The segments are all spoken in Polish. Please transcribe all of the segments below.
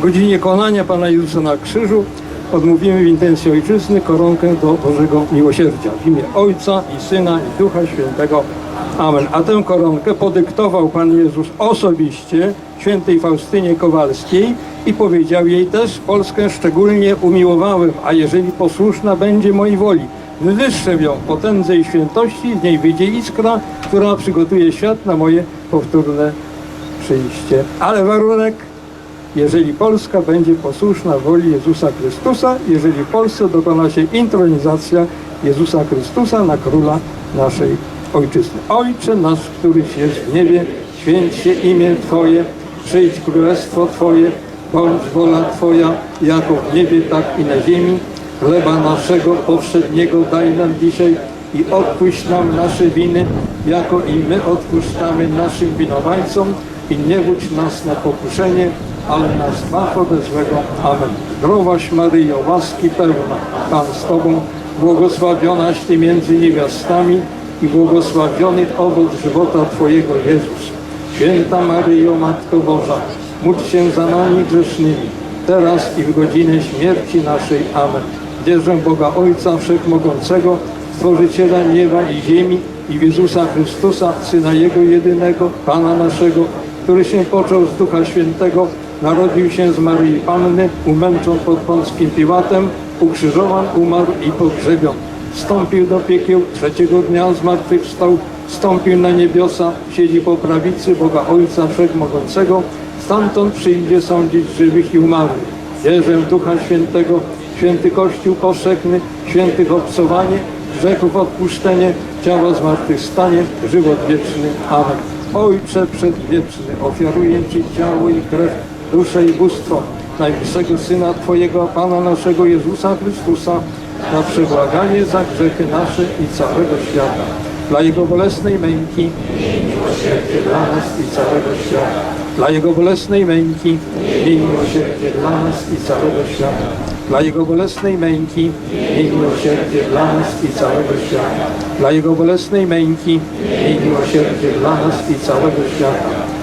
godzinie konania Pana Jezusa na krzyżu odmówimy w intencji Ojczyzny koronkę do Bożego Miłosierdzia. W imię Ojca i Syna i Ducha Świętego. Amen. A tę koronkę podyktował Pan Jezus osobiście świętej Faustynie Kowalskiej i powiedział jej też, Polskę szczególnie umiłowałem, a jeżeli posłuszna będzie mojej woli, wywyższę ją potędze i świętości, z niej wyjdzie iskra, która przygotuje świat na moje powtórne przyjście. Ale warunek, jeżeli Polska będzie posłuszna woli Jezusa Chrystusa, jeżeli w Polsce dokona się intronizacja Jezusa Chrystusa na króla naszej ojczyzny. Ojcze nasz, któryś jest w niebie, święć się imię Twoje, przyjdź królestwo Twoje, bądź wola Twoja, jako w niebie, tak i na ziemi. Chleba naszego powszedniego daj nam dzisiaj i odpuść nam nasze winy, jako i my odpuszczamy naszym winowajcom i nie wódź nas na pokuszenie, ale nas zbaw ode złego. Amen. Zdrowaś Maryjo, łaski pełna, Pan z Tobą, błogosławionaś Ty między niewiastami i błogosławiony owoc żywota Twojego Jezus. Święta Maryjo, Matko Boża, módl się za nami grzesznymi, teraz i w godzinę śmierci naszej. Amen. Wierzę Boga Ojca Wszechmogącego, Stworzyciela nieba i ziemi i Jezusa Chrystusa, Syna Jego jedynego, Pana naszego, który się począł z Ducha Świętego, narodził się z Maryi Panny, umęczon pod Pąckim Piłatem, ukrzyżowan, umarł i pogrzebion. Wstąpił do piekieł, trzeciego dnia zmartwychwstał, wstąpił na niebiosa, siedzi po prawicy Boga Ojca Wszechmogącego, stamtąd przyjdzie sądzić żywych i umarłych. Wierzę w Ducha Świętego, święty Kościół powszechny, świętych obcowanie, grzechów odpuszczenie, ciała zmartwychwstanie, żywot wieczny. Amen. Ojcze przedwieczny, ofiaruję Ci ciało i krew, duszę i bóstwo najwyższego Syna Twojego, Pana naszego Jezusa Chrystusa, na przebłaganie za grzechy nasze i całego świata. Dla Jego bolesnej męki, miłosierdzie dla nas i całego świata. Dla Jego bolesnej męki, miłosierdzie dla nas i całego świata. Dla Jego bolesnej męki, miłosierdzie dla nas i całego świata. Dla Jego bolesnej męki, miłosierdzie dla nas i całego świata.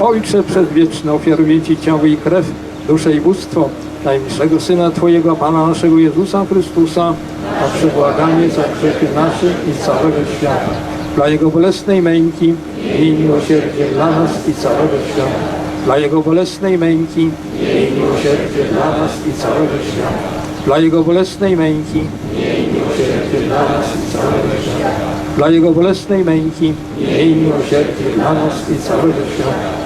Ojcze przedwieczny, ofiaruję Ci ciało i krew, duszę i bóstwo najmilszego Syna Twojego, Pana naszego Jezusa Chrystusa, na przebłaganie za grzechy nasze i całego świata. Dla Jego bolesnej męki, miej miłosierdzie dla nas i całego świata. Dla Jego bolesnej męki, miej miłosierdzie dla nas i całego świata. Dla Jego bolesnej męki, miej miłosierdzie dla nas i całego świata. Dla Jego bolesnej męki, miej miłosierdzie dla nas i całego świata.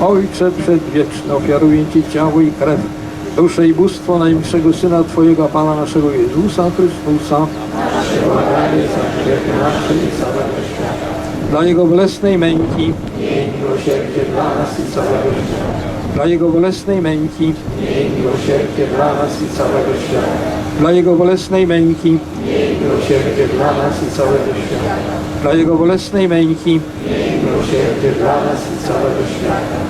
Ojcze przedwieczny, ofiaruję Ci ciało i krew, duszę i bóstwo najmilszego Syna Twojego, Pana naszego Jezusa Chrystusa. Dla Jego bolesnej męki, dla nas i całego świata. Dla Jego bolesnej męki, dla nas i całego świata. Dla Jego bolesnej męki, dla nas i całego świata.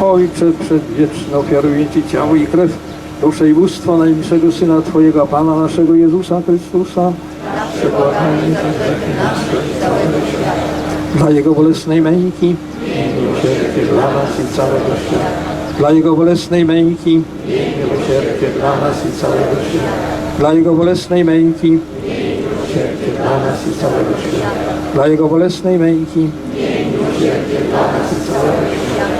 Ojcze przedwieczny, ofiaruję Ci ciało i krew, duszę i bóstwo najmilszego Syna Twojego, Pana naszego Jezusa Chrystusa. Dla Jego bolesnej męki, dla nas i całego świata. Dla Jego bolesnej męki, dla nas i całego świata. Dla Jego bolesnej męki, dla nas i całego świata. Dla Jego bolesnej męki, dla nas i całego świata.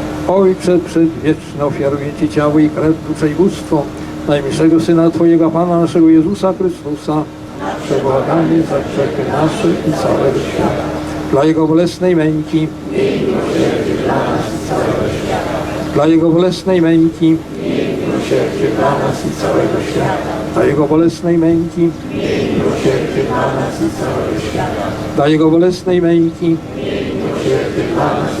Ojcze przedwieczny, ofiaruję Ci ciało i krew, duszę i bóstwo najmilszego Syna Twojego, Pana naszego Jezusa Chrystusa, przebłaganie za grzechy nasze i całego świata. Dla Jego bolesnej męki, dla Jego bolesnej męki, dla nas i całego świata. Dla Jego bolesnej męki, dla Jego bolesnej męki, dla nas.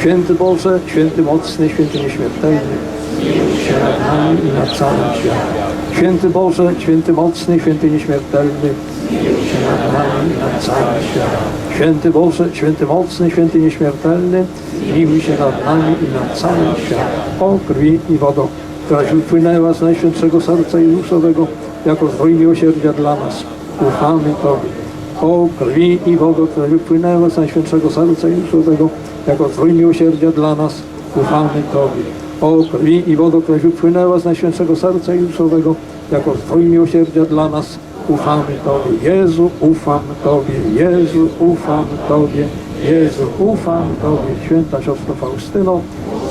Święty Boże, święty mocny, święty nieśmiertelny, się nad nami i nad całym światem. Święty Boże, święty mocny, święty nieśmiertelny, się nad nami i nad całym światem. Święty Boże, święty mocny, święty nieśmiertelny, miłuj się nad nami i nad całym światem. O krwi i wodo, któraś wypłynęła z Najświętszego Serca Jezusowego jako zdrój miłosierdzia dla nas. Ufamy Tobie. O krwi i wodo, które wypłynęły z Najświętszego Serca Jezusowego jako zdrój miłosierdzia dla nas, ufamy Tobie. O krwi i wodo, które wypłynęła z Najświętszego Serca Jezusowego jako zdrój miłosierdzia dla nas, ufamy Tobie. Jezu, ufam Tobie. Jezu, ufam Tobie. Jezu, ufam Tobie. Święta siostro Faustyno,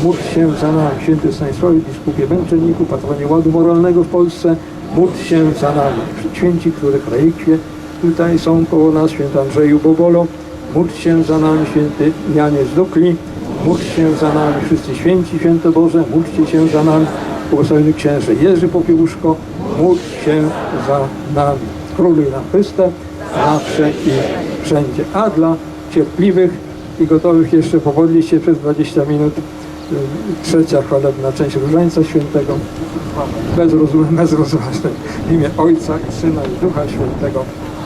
módl się za nami. Święty Stanisławie, biskupie Bęczenniku, patronie ładu moralnego w Polsce, módl się za nami. Święci, których relikwie tutaj są koło nas, święty Andrzeju Bobolo, módl się za nami, święty Janie Zdukli, módl się za nami, wszyscy święci, święte Boże, módlcie się za nami, błogosławiony księże Jerzy Popiełuszko, módl się za nami. Króluj na Chryste, zawsze i wszędzie. A dla cierpliwych i gotowych jeszcze pomodlić się przez 20 minut, y, trzecia chwalebna część Różańca Świętego, bez, rozum, bez imię Ojca i Syna i Ducha Świętego.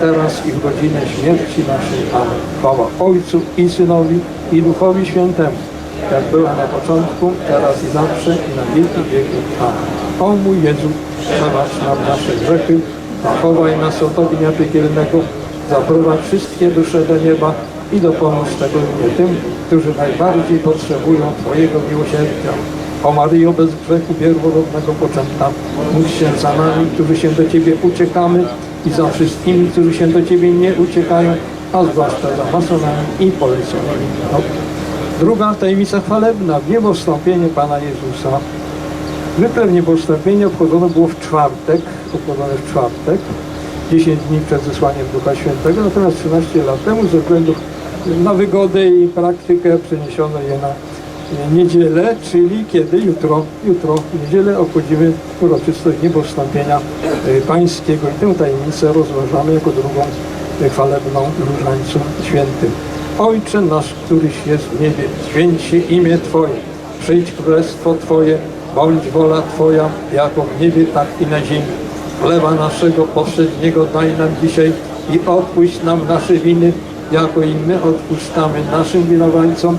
teraz i w godzinę śmierci naszej. Amen. Chwała Ojcu i Synowi i Duchowi Świętemu, jak była na początku, teraz i zawsze i na wieki wieków. Amen. O mój Jezu, przebacz nam nasze grzechy, zachowaj nas od ognia piekielnego, zaprowadź wszystkie dusze do nieba i dopomóż szczególnie tym, którzy najbardziej potrzebują Twojego miłosierdzia. O Maryjo bez grzechu pierworodnego poczęta, módl się za nami, którzy się do Ciebie uciekamy i za wszystkimi, którzy się do Ciebie nie uciekają, a zwłaszcza za masonami i poleceniami. No. Druga tajemnica chwalebna, niebostąpienie Pana Jezusa. Zwykle niebostąpienie obchodzone było w czwartek, obchodzone w czwartek, 10 dni przed zesłaniem Ducha Świętego, natomiast 13 lat temu ze względu na wygodę i praktykę przeniesiono je na niedzielę, czyli kiedy jutro, jutro w niedzielę obchodzimy uroczystość niebostąpienia e, pańskiego i tę tajemnicę rozważamy jako drugą e, chwalebną różańcu świętym. Ojcze nasz, któryś jest w niebie, święć się imię Twoje, przyjdź królestwo Twoje, bądź wola Twoja, jako w niebie, tak i na ziemi. Chleba naszego powszedniego daj nam dzisiaj i odpuść nam nasze winy, jako i my odpuszczamy naszym winowajcom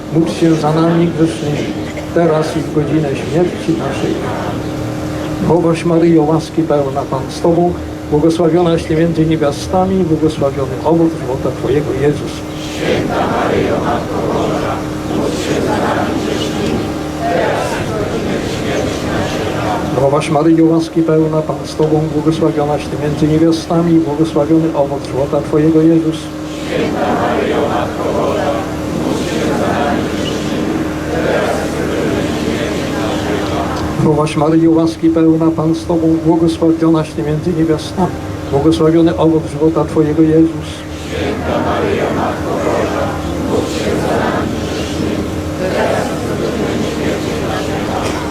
módl się za nami grzesznymi, teraz i w godzinę śmierci naszej. Bogoś Maryjo, łaski pełna Pan z Tobą, błogosławionaś Ty między niewiastami i błogosławiony owoc żywota Twojego Jezus. Zdrowaś Maryjo, łaski pełna Pan z Tobą, błogosławionaś Ty między niewiastami i błogosławiony owoc żywota Twojego Jezus. Zdrowaś Maryjo, łaski pełna Pan z Tobą, błogosławionaś Ty między niewiastami, błogosławiony owoc żywota Twojego Jezus.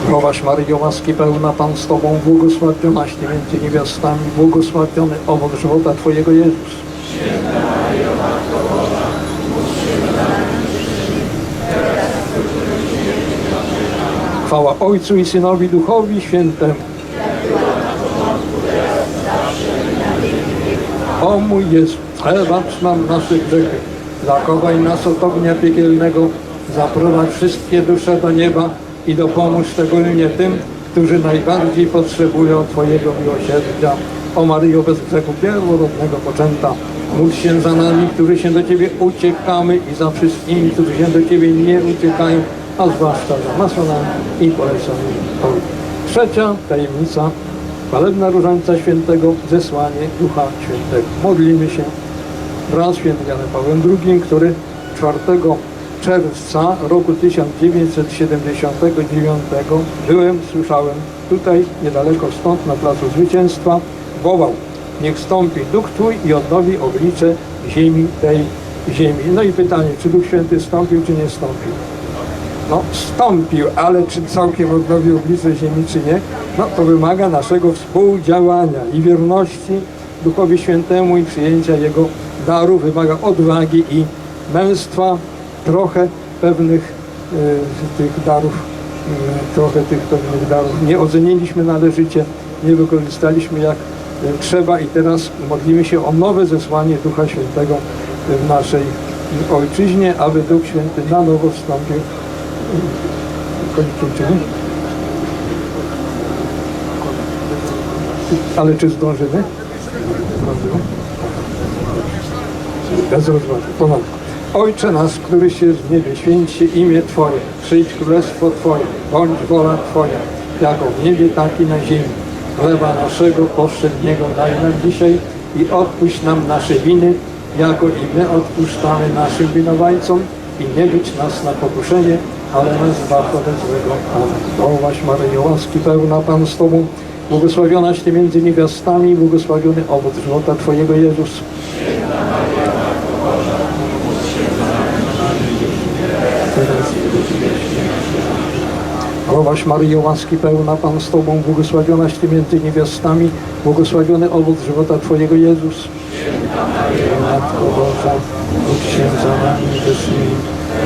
Zdrowaś Maryjo, łaski pełna Pan z Tobą, błogosławionaś Ty między niewiastami, błogosławiony owoc żywota Twojego Jezus. Chwała Ojcu i Synowi Duchowi Świętemu. O mój Jezu, przebacz nam nasze grzechy, zachowaj nas od ognia piekielnego, zaprowadź wszystkie dusze do nieba i dopomóż szczególnie tym, którzy najbardziej potrzebują Twojego miłosierdzia. O Maryjo bez grzechu pierworodnego poczęta, módl się za nami, którzy się do Ciebie uciekamy i za wszystkimi, którzy się do Ciebie nie uciekają, a zwłaszcza za masonami i poleconymi. Trzecia tajemnica Chwalebna Różańca Świętego, zesłanie Ducha Świętego. Modlimy się wraz z świętym Janem Pawłem II, który 4 czerwca roku 1979 byłem, słyszałem tutaj niedaleko stąd na Placu Zwycięstwa, wołał niech stąpi Duch Twój i odnowi oblicze ziemi tej ziemi. No i pytanie, czy Duch Święty stąpił, czy nie stąpił? No, stąpił, ale czy całkiem odnowił oblicze ziemi, czy nie, no to wymaga naszego współdziałania i wierności Duchowi Świętemu i przyjęcia Jego daru, wymaga odwagi i męstwa, trochę pewnych e, tych darów, e, trochę tych pewnych darów nie oceniliśmy należycie, nie wykorzystaliśmy jak e, trzeba i teraz modlimy się o nowe zesłanie Ducha Świętego w naszej ojczyźnie, aby Duch Święty na nowo wstąpił. Ale czy zdążymy? Zdążymy. Bez. Ponownie. Ojcze nasz, któryś jest w niebie, święć się imię Twoje, przyjdź królestwo Twoje, bądź wola Twoja, jako w niebie, tak i na ziemi. Chleba naszego powszedniego daj nam dzisiaj i odpuść nam nasze winy, jako i my odpuszczamy naszym winowajcom i nie być nas na pokuszenie, ale ode złego. Amen. Zdrowaś Maryjo, łaski pełna Pan z Tobą, błogosławionaś Ty między niewiastami, błogosławiony owoc żywota Twojego Jezus. Zdrowaś Maryjo, łaski pełna Pan z Tobą, błogosławionaś Ty między niewiastami, błogosławiony owoc żywota Twojego Jezus. Matko Boża, się za nami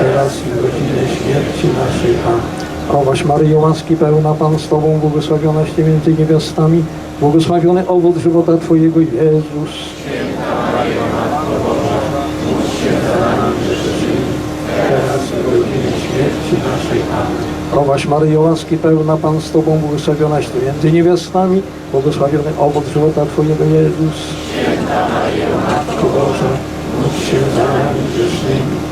teraz i w godzinę śmierci naszej. Amen. Zdrowaś Maryjo, łaski pełna Pan z Tobą, błogosławionaś Ty między niewiastami, błogosławiony owoc żywota Twojego Jezus. teraz i w godzinie śmierci naszej. Amen. Zdrowaś Maryjo, łaski pełna Pan z Tobą, błogosławionaś Ty między niewiastami, błogosławiony owoc żywota Twojego Jezus. Matko Boża, módl się za nami grzesznymi,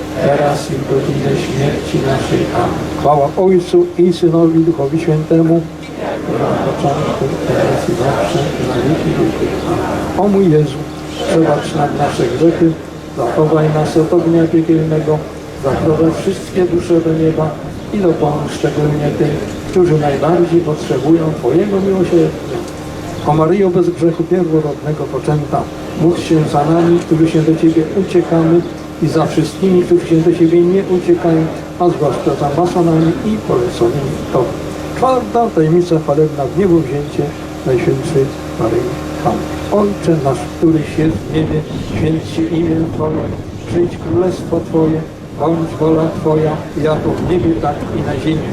teraz i w godzinę śmierci naszej. Amen. Chwała Ojcu i Synowi Duchowi Świętemu, na początku, teraz i zawsze, na wieki wieków. O mój Jezu, przebacz nam nasze grzechy, zachowaj nas od ognia piekielnego, zaprowadź wszystkie dusze do nieba i dopomóż szczególnie tym, którzy najbardziej potrzebują Twojego miłosierdzia. O Maryjo bez grzechu pierworodnego poczęta, módl się za nami, którzy się do Ciebie uciekamy i za wszystkimi, którzy się do Ciebie nie uciekają, a zwłaszcza za masonami i poleconymi Tobą. Czwarta tajemnica chwalebna w niebo wzięcie Najświętszej Maryi Panny. Ojcze nasz, któryś jest w niebie, święć się imię Twoje, przyjdź królestwo Twoje, bądź wola Twoja, jako w niebie, tak i na ziemi.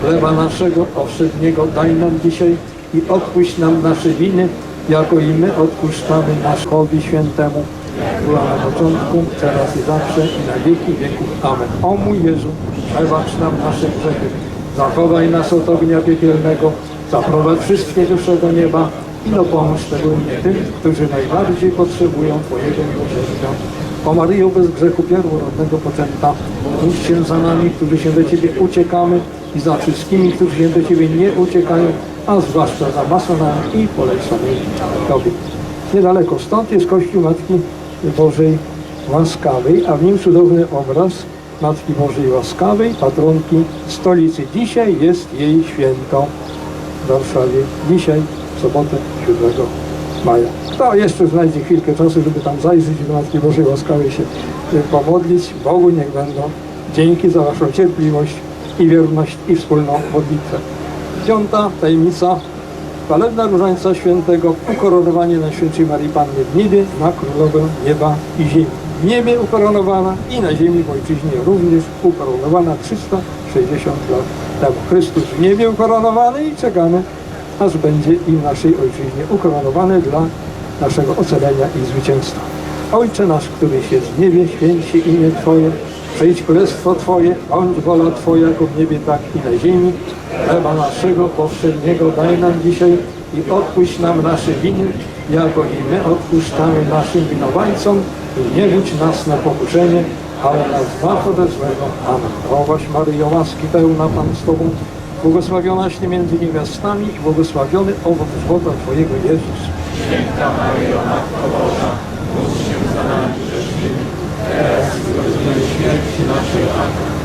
Chleba naszego powszedniego daj nam dzisiaj i odpuść nam nasze winy, jako i my odpuszczamy naszkowi świętemu. Była na początku, teraz i zawsze i na wieki wieków. Amen. O mój Jezu, przebacz nam nasze grzechy, zachowaj nas od ognia piekielnego, zaprowadź wszystkie dusze do nieba i dopomóż szczególnie tym, którzy najbardziej potrzebują Twojego miłosierdzia. O Maryjo bez grzechu pierworodnego poczęta, módl się za nami, którzy się do Ciebie uciekamy i za wszystkimi, którzy się do Ciebie nie uciekają, a zwłaszcza za masonami i poleconymi Tobie. Niedaleko stąd jest Kościół Matki Bożej Łaskawej, a w nim cudowny obraz Matki Bożej Łaskawej, patronki stolicy. Dzisiaj jest jej święto w Warszawie. Dzisiaj, w sobotę 7 maja. Kto jeszcze znajdzie chwilkę czasu, żeby tam zajrzeć do Matki Bożej Łaskawej się y, pomodlić, Bogu niech będą dzięki za Waszą cierpliwość i wierność i wspólną modlitwę. Piąta tajemnica Chwalebna Różańca Świętego, ukoronowanie Najświętszej Marii Panny w niebie na Królowę Nieba i Ziemi. W niebie ukoronowana i na ziemi w Ojczyźnie również ukoronowana 360 lat temu. Chrystus w niebie ukoronowany i czekamy, aż będzie i w naszej Ojczyźnie ukoronowany dla naszego ocalenia i zwycięstwa. Ojcze nasz, któryś jest w niebie, święć się imię Twoje, przyjdź królestwo Twoje, bądź wola Twoja, jako w niebie, tak i na ziemi. Chleba naszego powszedniego daj nam dzisiaj i odpuść nam nasze winy, jako i my odpuszczamy naszym winowajcom i nie budź nas na pokuszenie, ale nas zbaw ode złego. Amen. Zdrowaś Maryjo, łaski pełna Pan z Tobą, błogosławionaś Ty między niewiastami i błogosławiony owoc żywota Twojego Jezus.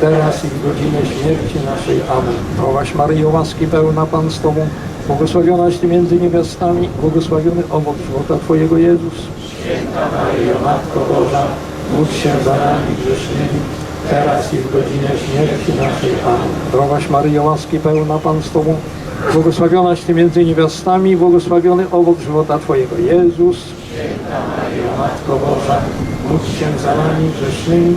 teraz i w godzinę śmierci naszej. Amen. Zdrowaś Maryjo, łaski pełna Pan z Tobą, błogosławionaś Ty między niewiastami, błogosławiony owoc żywota Twojego Jezus. Maryjo, Matko Boża, módl się za nami grzesznymi, teraz i w godzinę śmierci naszej. Amen. Zdrowaś Maryjo, łaski pełna Pan z Tobą, błogosławionaś Ty między niewiastami, błogosławiony owoc żywota Twojego Jezus. Maryjo, Matko Boża, módl się za nami grzesznymi,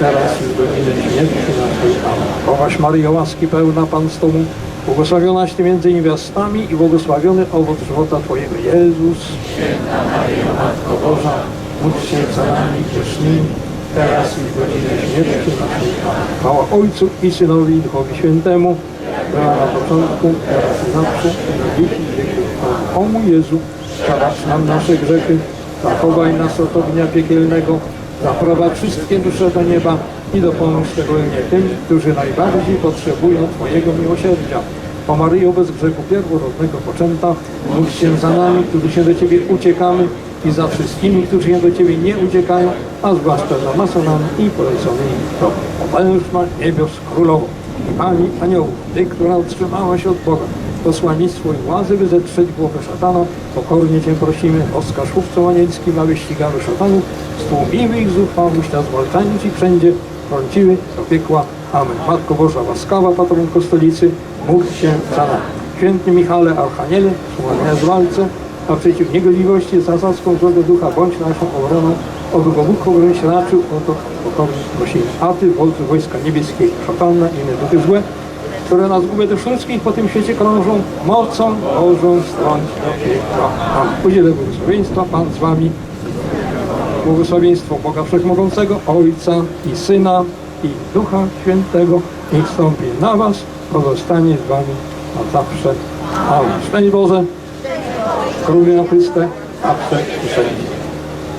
teraz i w godzinę śmierci naszej. Amen. Zdrowaś Maryjo, łaski pełna Pan z Tobą, błogosławionaś Ty między niewiastami i błogosławiony owoc żywota Twojego Jezus. Maryjo, Matko Boża, módl się za nami grzesznymi, teraz i w godzinę śmierci naszej. Amen. Chwała Ojcu i Synowi i Duchowi Świętemu, była na początku, teraz i zawsze, i na wieki wieków. Amen. O mój Jezu, przebacz nam nasze grzechy, zachowaj nas od ognia piekielnego, zaprowadź wszystkie dusze do nieba i dopomóż szczególnie tym, którzy najbardziej potrzebują Twojego miłosierdzia. O Maryjo bez grzechu pierworodnego poczęta, módl się za nami, którzy się do Ciebie uciekamy i za wszystkimi, którzy się do Ciebie nie uciekają, a zwłaszcza za masonami i poleconymi Tobą. O mężna niebios królową i Pani aniołów, Ty, która otrzymałaś od Boga posłannictwo i władzy, by zetrzeć głowę szatana. Pokornie Cię prosimy, oskaż chówcom anielskim, aby ścigamy szatanów, stłumimy ich zuchwałość, a zwalczając ich wszędzie, trąciły do piekła. Amen. Matko Boża łaskawa, patronko stolicy, módl się za nami. Święty Michale Archaniele, wspomagania z walce, a przeciw niegodziwości z zasadzką złego ducha, bądź naszą obroną, oby go Bóg obronić raczył, o to pokornie prosimy. A Ty, wolcu wojska niebieskiego, szatana i inne duchy złe, które nas zgubę do wszystkich po tym świecie krążą, mocą Bożą strąć do piekła. Udzielę błogosławieństwa, Pan z Wami. Błogosławieństwo Boga Wszechmogącego, Ojca i Syna i Ducha Świętego niech wstąpi na Was, pozostanie z Wami na zawsze. Amen. Szczęść Boże, Królu na Chryste, i wszędzie.